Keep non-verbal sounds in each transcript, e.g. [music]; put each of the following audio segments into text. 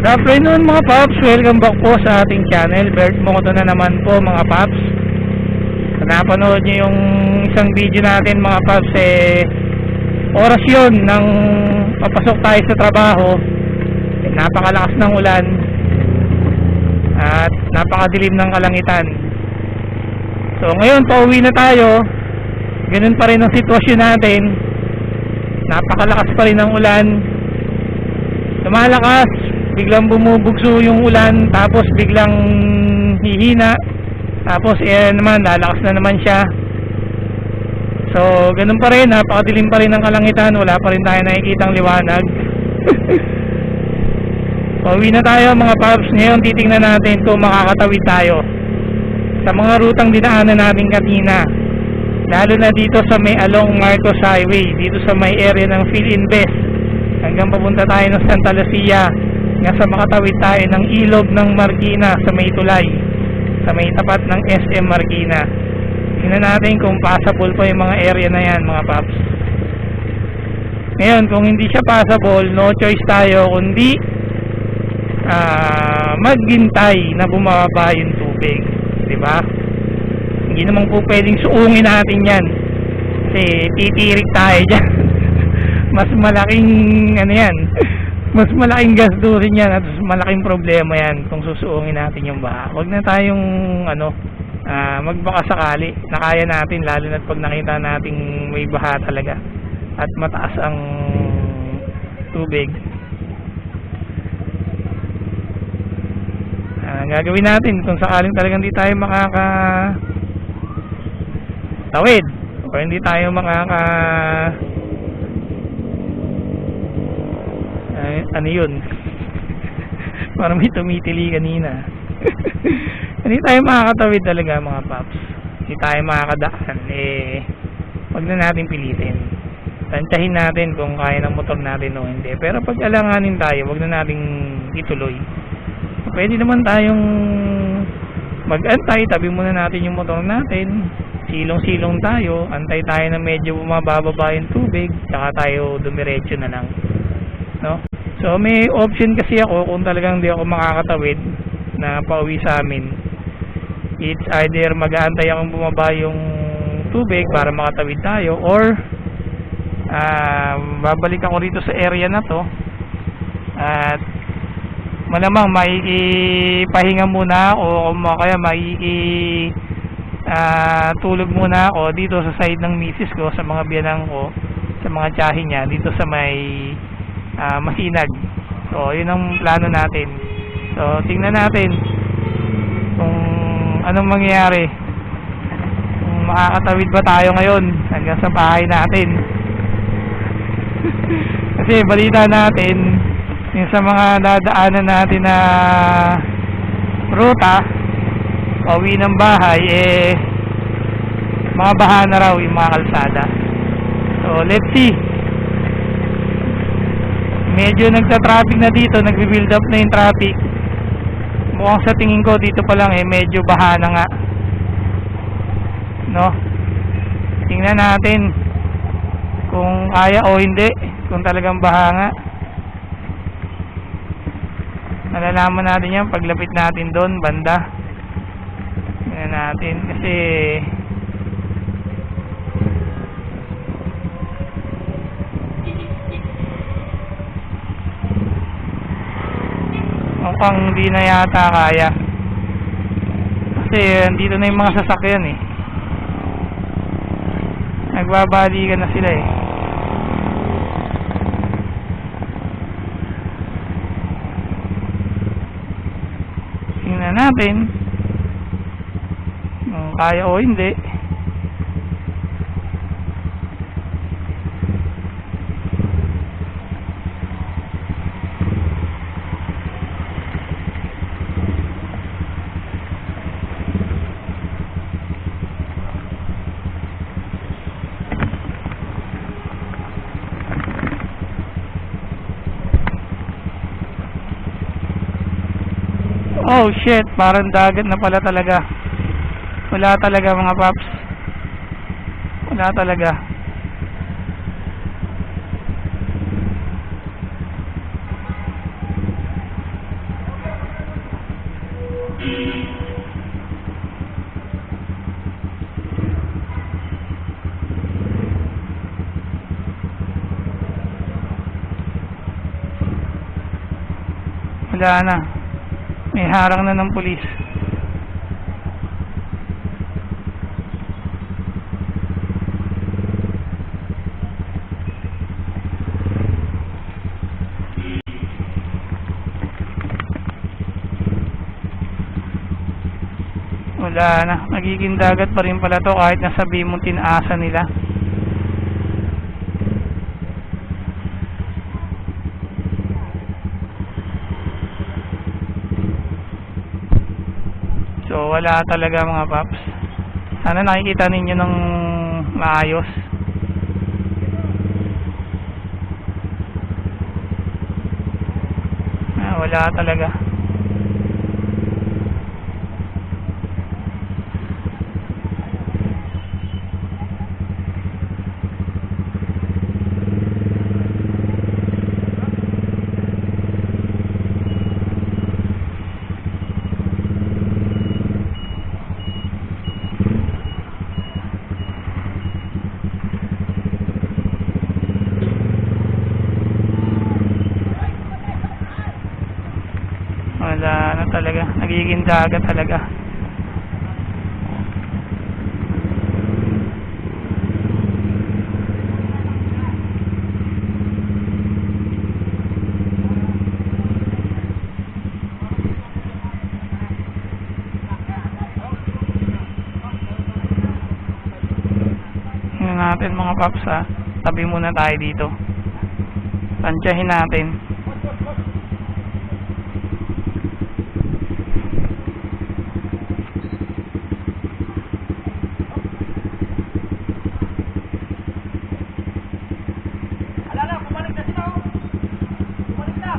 Good afternoon mga paps, welcome back po sa ating channel. Bert Moto na naman po mga paps. Napanood nyo yung isang video natin mga paps eh Oras yun nang papasok tayo sa trabaho. Eh, Napakalakas ng ulan. At napakadilim ng kalangitan. So ngayon pauwi na tayo. Ganun pa rin ang sitwasyon natin. Napakalakas pa rin ng ulan. Lumalakas, biglang bumubugso yung ulan, tapos biglang hihina, tapos eh naman, lalakas na naman siya. So, ganun pa rin, napakadilim pa rin ng kalangitan, wala pa rin tayo nakikitang liwanag. [laughs] Pauwi na tayo mga paps, ngayon titingnan natin kung makakatawid tayo sa mga rutang dinaanan natin kanina. Lalo na dito sa may along Marcos Highway, dito sa may area ng Philinvest hanggang papunta tayo ng Santa Lucia nasa makatawid tayo ng ilog ng Marikina sa may tulay sa may tapat ng SM Marikina tingnan natin kung passable pa yung mga area na yan mga paps. Ngayon kung hindi siya passable no choice tayo kundi ah, maghintay na bumababa yung tubig di ba? Hindi naman po pwedeng suungin natin yan. Kasi titirik tayo dyan. [laughs] Mas malaking ano yan mas malaking gastusin yan at malaking problema yan kung susuungin natin yung baha. Wag na tayong ano ah, magbaka sakali na kaya natin lalo na pag nakita nating may baha talaga at mataas ang tubig. Ah, gagawin natin kung sakaling talagang di tayo makaka tawid o hindi tayo makaka ano yun? [laughs] Parang may tumitili kanina. [laughs] Hindi tayo makakatawid talaga mga paps. Hindi tayo makakadaan. Eh wag na natin pilitin. Tansyahin natin kung kaya ng motor natin o hindi. Pero pag alanganin tayo wag na nating ituloy. Pwede naman tayong mag-antay. Tabi muna natin yung motor natin. Silong-silong tayo. Antay tayo na medyo bumababa yung tubig. Saka tayo dumiretso na lang so may option kasi ako kung talagang di ako makakatawid na pauwi sa amin. It's either mag-aantay akong bumaba yung tubig para makatawid tayo or ah, babalik ako rito sa area na to at malamang maikipahinga muna o kaya maiki ah, tulog muna ako dito sa side ng misis ko sa mga biyanang ko sa mga tiyahin niya dito sa may ah, masinag. So yun ang plano natin. So tingnan natin kung anong mangyayari. Kung makakatawid ba tayo ngayon hanggang sa bahay natin. [laughs] Kasi balita natin yung sa mga dadaanan natin na ruta pauwi ng bahay eh mga baha na raw yung mga kalsada. So let's see medyo nagta-traffic na dito nagbi-build up na yung traffic. Mukhang sa tingin ko dito pa lang eh medyo baha na nga. No? Tingnan natin kung kaya o hindi kung talagang baha nga. Malalaman natin yan paglapit natin doon banda. Tingnan natin kasi mukhang hindi na yata kaya. Kasi andito na yung mga sasakyan eh. Nagbabalikan na sila eh. Tingnan natin. Kung kaya o hindi Oh, shit, parang dagat na pala talaga. Wala talaga mga paps. Wala talaga. Wala na. May harang na ng pulis. Wala na. Nagiging dagat pa rin pala to kahit nasabi mong tinaasa nila. So wala talaga mga paps. Sana nakikita ninyo ng maayos. Ah, wala talaga. Wala na talaga. Nagiging dagat talaga. Natin mga paps ha. Tabi muna tayo dito. Tansyahin natin. Alala, bumalik na sila. oh. Bumalik na.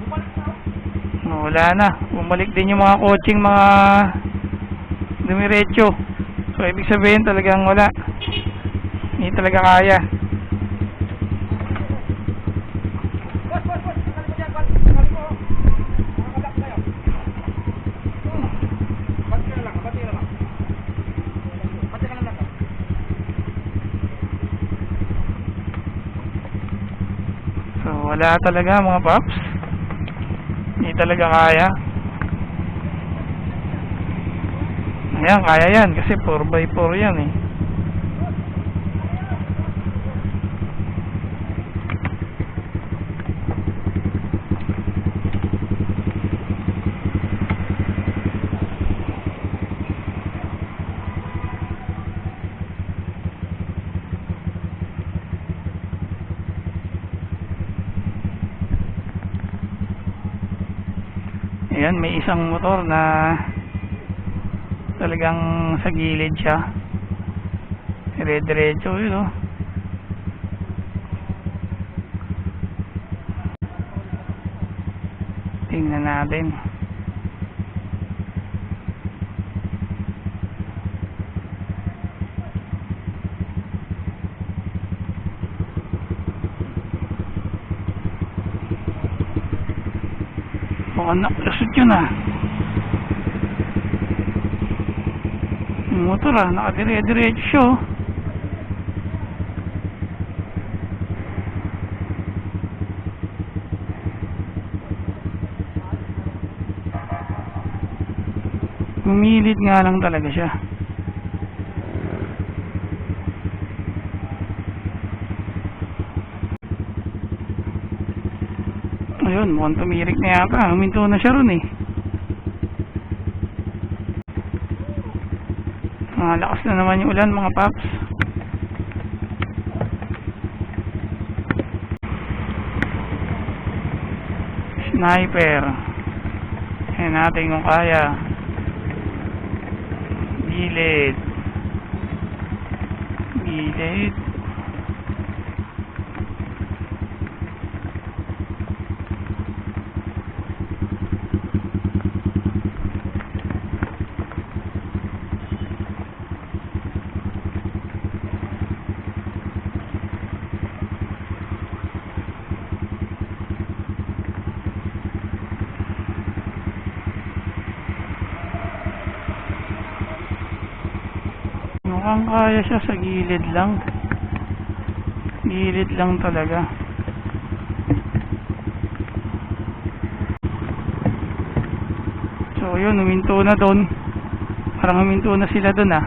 Bumalik na. oh. Oh, wala na. Bumalik din yung mga coaching mga dumiretso. So, ibig sabihin talagang wala. Hindi talaga kaya. So, wala talaga mga paps. Talaga kaya. Ayan, kaya yan. Kasi 4x4 yan eh. Ayan, may isang motor na talagang sa gilid siya. Dire-diretso yun, oh. Tingnan natin. Nakalusot yun ah. Yung motor ah, nakadire-diretso. Pumilit nga lang talaga siya. Ayun, mukhang tumirik na yata. Huminto na siya ron eh. Mga lakas na naman yung ulan mga paps. Sniper. Ayan natin kung kaya. Gilid. Gilid. Mukhang kaya siya sa gilid lang. Gilid lang talaga. So yun, huminto na doon. Parang huminto na sila doon ah.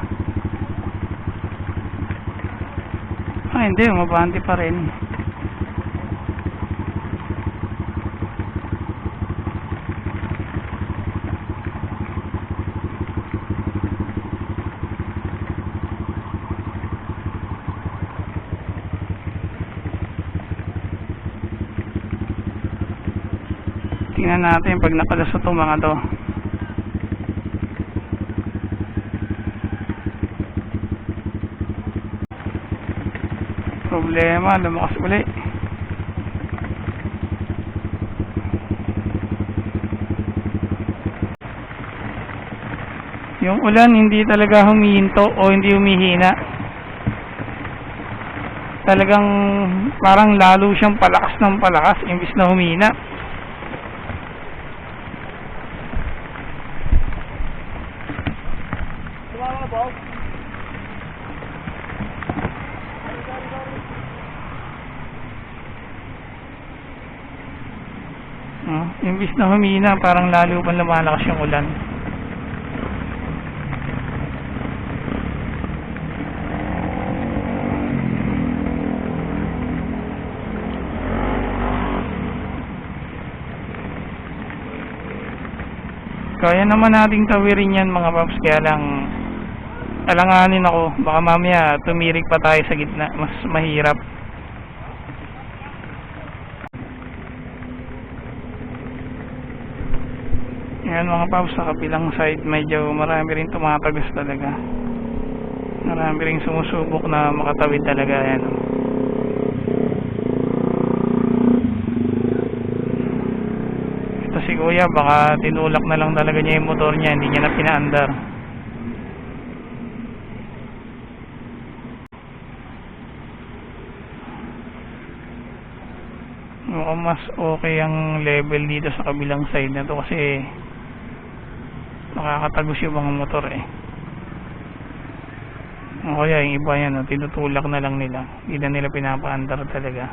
Ah hindi, umabante pa rin. Tingnan natin pag nakalusot itong mga to. Problema, lumakas uli. Yung ulan hindi talaga humihinto o hindi humihina. Talagang parang lalo siyang palakas ng palakas imbis na humina. Tumama ba? Oh, imbis na humina, parang lalo pa lumalakas yung ulan. Kaya naman nating tawirin yan mga paps, kaya lang alanganin ako, baka mamaya tumirik pa tayo sa gitna, mas mahirap. Yan mga paps, sa kabilang side medyo marami rin tumatagos talaga. Marami rin sumusubok na makatawid talaga yan. Ito si kuya, baka tinulak na lang talaga niya yung motor niya, hindi niya na pinaandar. Mukhang mas okay ang level dito sa kabilang side na to kasi nakakatagos yung mga motor eh. O kaya yung iba yan, oh, tinutulak na lang nila. Hindi na nila pinapaandar talaga.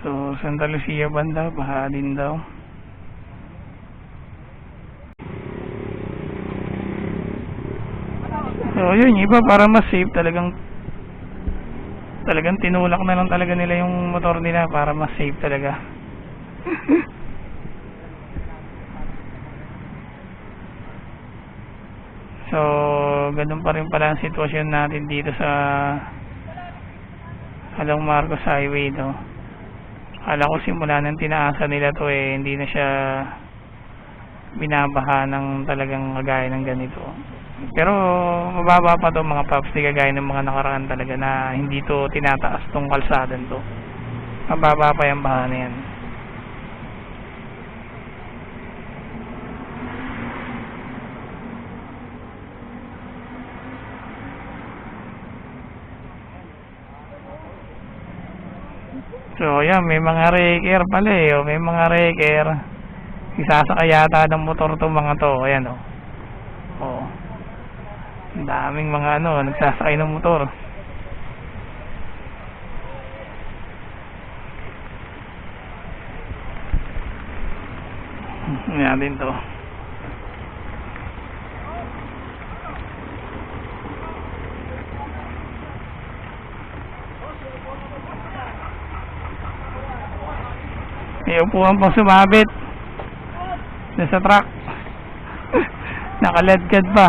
So, Santa Lucia banda, baha din daw. So, yun, iba para mas safe talagang talagang tinulak na lang talaga nila yung motor nila para mas safe talaga. [laughs] so, ganun pa rin pala ang sitwasyon natin dito sa Along Marcos Highway, no? Akala ko simula nang tinaasa nila to eh, hindi na siya binabaha ng talagang kagaya ng ganito. Pero mababa pa to mga paps, di kagaya ng mga nakaraan talaga na hindi to tinataas tong kalsadan to. Mababa pa yung baha na yan. So, ayan, may mga reker pala eh. oh. May mga reker. Isasakay yata ng motor to mga to. Ayan, oh. Oh. Ang daming mga ano, nagsasakay ng motor. Hmm, Yan din to. May upuan pang sumabit. Doon sa truck. Nakaladkad pa.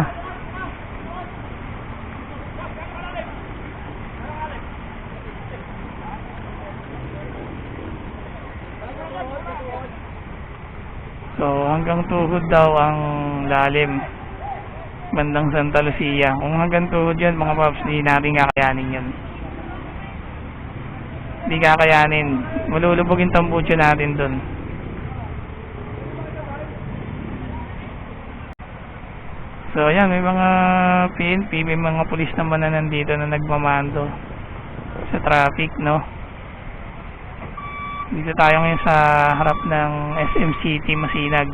So hanggang tuhod daw ang lalim. Bandang Santa Lucia. Kung hanggang tuhod yun mga paps, hindi natin kakayanin yun. Hindi kakayanin. Malulubog yung tambucho natin dun. So ayan, may mga PNP, may mga pulis naman na nandito na nagmamando sa traffic, no? Dito tayo ngayon sa harap ng SM City, Masinag.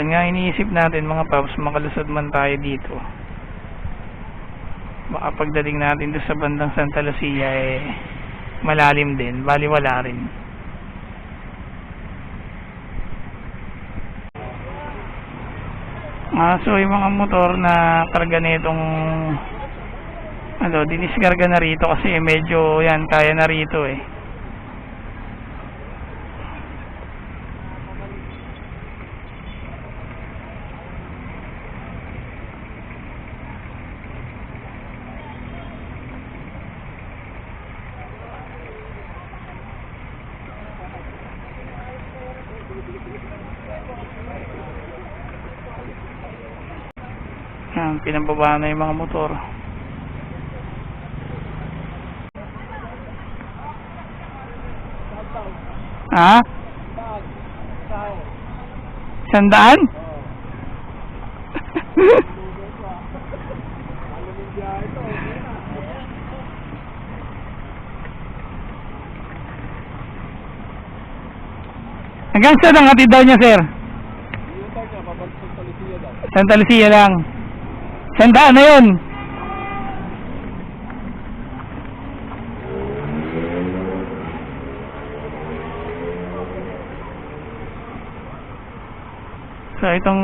Yan nga iniisip natin mga paps, makalusad man tayo dito. Baka pagdating natin doon sa bandang Santa Lucia eh malalim din, bali wala rin. Ah, so yung mga motor na karga nitong ano, diniskarga na rito kasi medyo yan, kaya na rito eh. Yan, pinababa na yung mga motor. Ha? Sandaan? [laughs] Hanggang saan ang hatid daw niya, sir? Santa Lucia lang. Sandaan na yun. So itong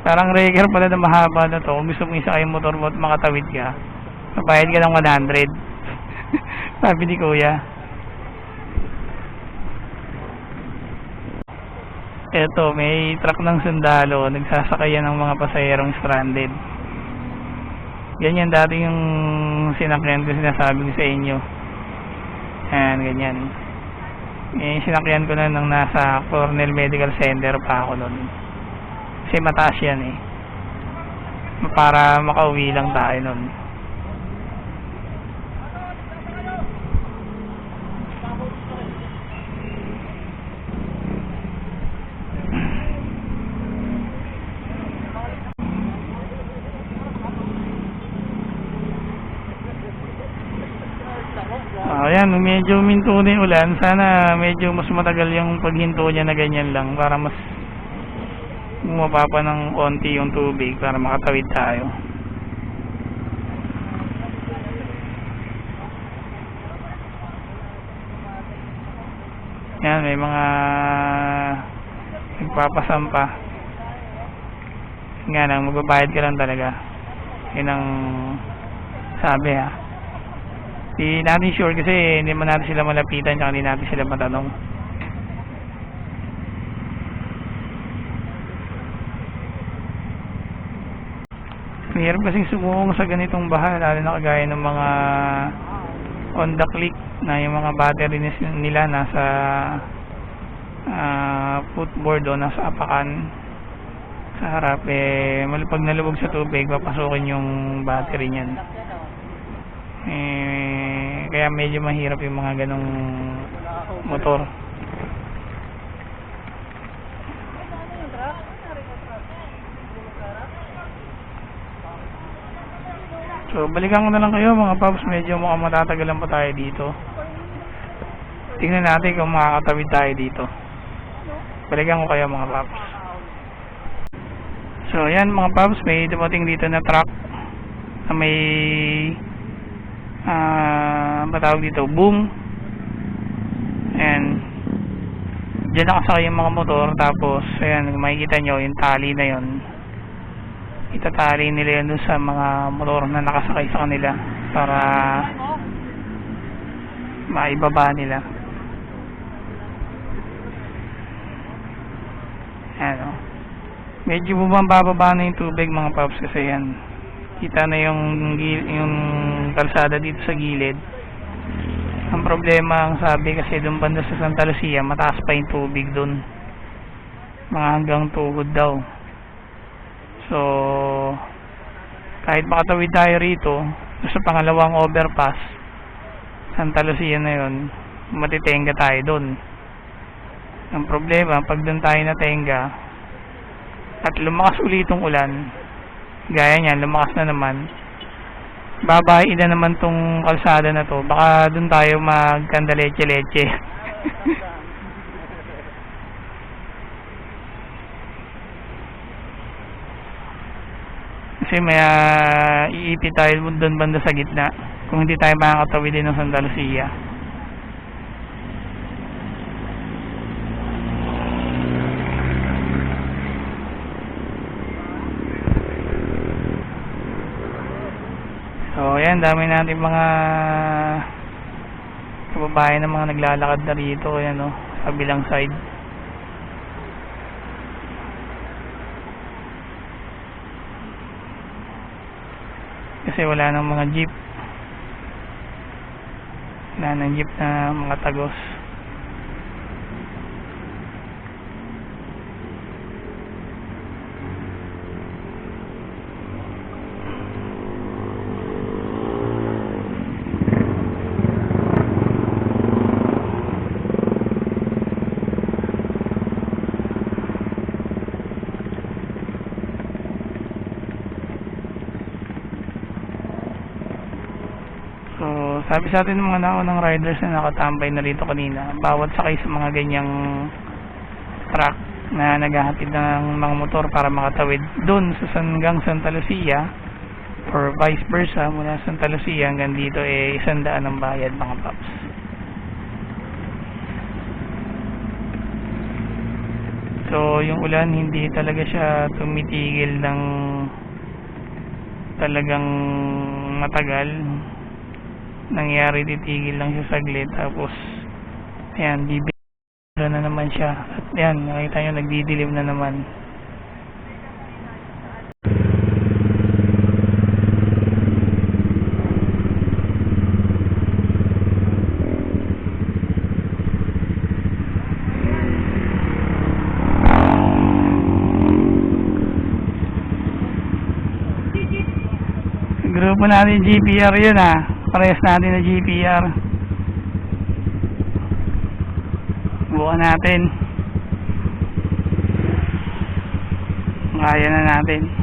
parang reger pala na mahaba na to. Kung gusto mong isa kayong motor mo at makatawid ka, mabayad ka ng 100. [laughs] Sabi ni kuya. Eto, may truck ng sundalo. Nagsasakayan ng mga pasahirong stranded. Ganyan dati yung sinakyan ko sinasabi ko sa inyo. Ayan, ganyan. Eh, sinakyan ko na nang nasa Cornell Medical Center pa ako nun. Kasi mataas yan eh. Para makauwi lang tayo nun. Ayan, minto na yung ulan. Sana medyo mas matagal yung paghinto niya na ganyan lang para mas bumaba pa ng konti yung tubig para makatawid tayo. Yan, may mga nagpapasampa. Nga lang, magbabayad ka lang talaga. Yun ang sabi ha. Hindi natin sure kasi hindi man natin sila malapitan tsaka hindi natin sila matanong. Mahirap kasing sumungong sa ganitong baha lalo na kagaya ng mga on the click na yung mga battery nila nasa ah, footboard o nasa apakan sa harap eh malupag nalubog sa tubig papasukin yung battery niyan eh, kaya medyo mahirap yung mga ganong motor. So, balikan ko na lang kayo mga paps. Medyo mukhang matatagalan pa tayo dito. Tingnan natin kung makakatawid tayo dito. Balikan ko kayo mga paps. So, yan mga paps. May dumating dito na truck na may ah matawag dito boom. And dyan nakasakay yung mga motor tapos ayan makikita nyo yung tali na yon itatali nila yun sa mga motor na nakasakay sa kanila para maibaba nila. Ayan o medyo bumababa na yung tubig mga paps kasi yan kita na yung yung kalsada dito sa gilid. Ang problema ang sabi kasi doon banda sa Santa Lucia mataas pa yung tubig doon. Mga hanggang tuhod daw. So kahit makatawid tayo rito sa pangalawang overpass Santa Lucia na yon matitenga tayo doon. Ang problema pag doon tayo natenga at lumakas ulit itong ulan Gaya niyan, lumakas na naman. Babay na naman tong kalsada na to. Baka doon tayo magkandaleche-leche. [laughs] Kasi may uh, iipit tayo doon banda sa gitna kung hindi tayo makakatawid din ng Santa Lucia. Ayan, dami natin mga kababayan na mga naglalakad na rito, ayan o, sa bilang side. Kasi wala nang mga jeep. Wala nang jeep na mga tagos. So, sabi sa atin ng mga naunang riders na nakatambay na rito kanina, bawat sakay sa mga ganyang truck na naghahatid ng mga motor para makatawid doon sa Sanggang Santa Lucia or vice versa mula Santa Lucia hanggang dito eh isang daan ang bayad mga paps. So, yung ulan hindi talaga siya tumitigil ng talagang matagal nangyari titigil lang siya saglit tapos ayan bibigyan na naman siya. At ayan nakita nyo nagdidilim na naman. Grupo natin GPR yun ah parehas natin na GPR buka natin. Kaya na natin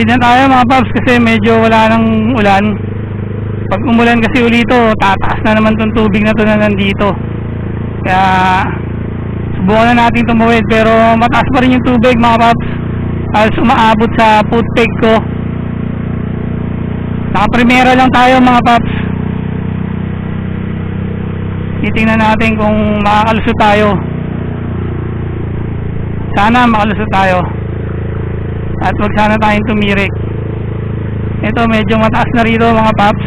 Tawid na tayo mga paps kasi medyo wala nang ulan. Pag umulan kasi ulito, tataas na naman tong tubig na to na nandito. Kaya subukan na natin tumawid pero mataas pa rin yung tubig mga paps. Halos umaabot sa foot peg ko. Nakaprimera lang tayo mga paps. Titingnan natin kung makakalusot tayo. Sana makalusot tayo at wag sana tayong tumirik ito medyo mataas na rito mga paps.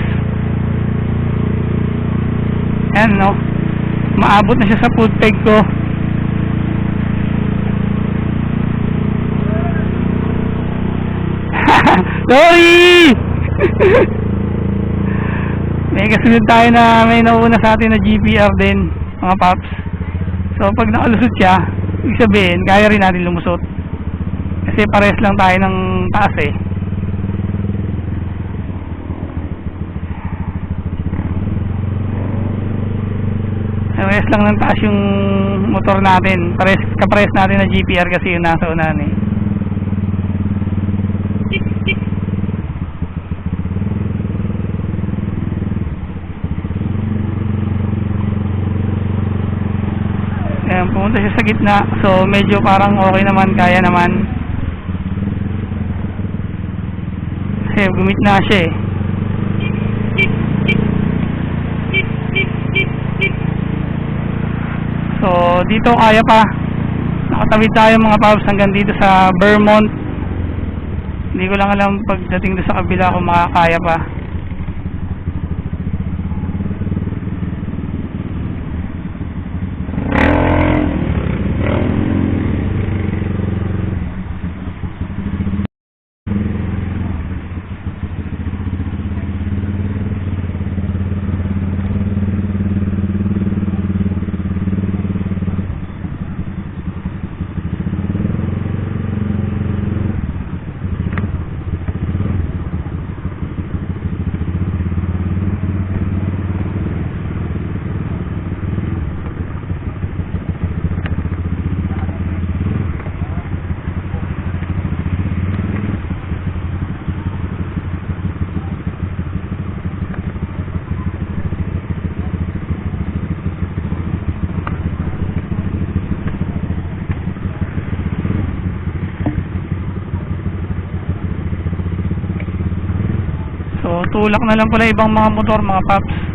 Yan no? Maabot na siya sa food peg ko. [laughs] Sorry! [laughs] May kasunod tayo na may nauna sa atin na GPR din mga paps. So pag nakalusot siya ibig sabihin kaya rin natin lumusot kasi pares lang tayo ng taas eh. Pares lang ng taas yung motor natin. Pares, kapares natin na GPR kasi yung nasa unahan eh. Ayan, pumunta siya sa gitna. So, medyo parang okay naman, kaya naman. Kasi gumit na siya eh. So, dito kaya pa. Nakatawid tayo mga paps hanggang dito sa Vermont. Hindi ko lang alam pagdating doon sa kabila kung makakaya pa. Tutulak na lang pala ibang mga motor mga paps.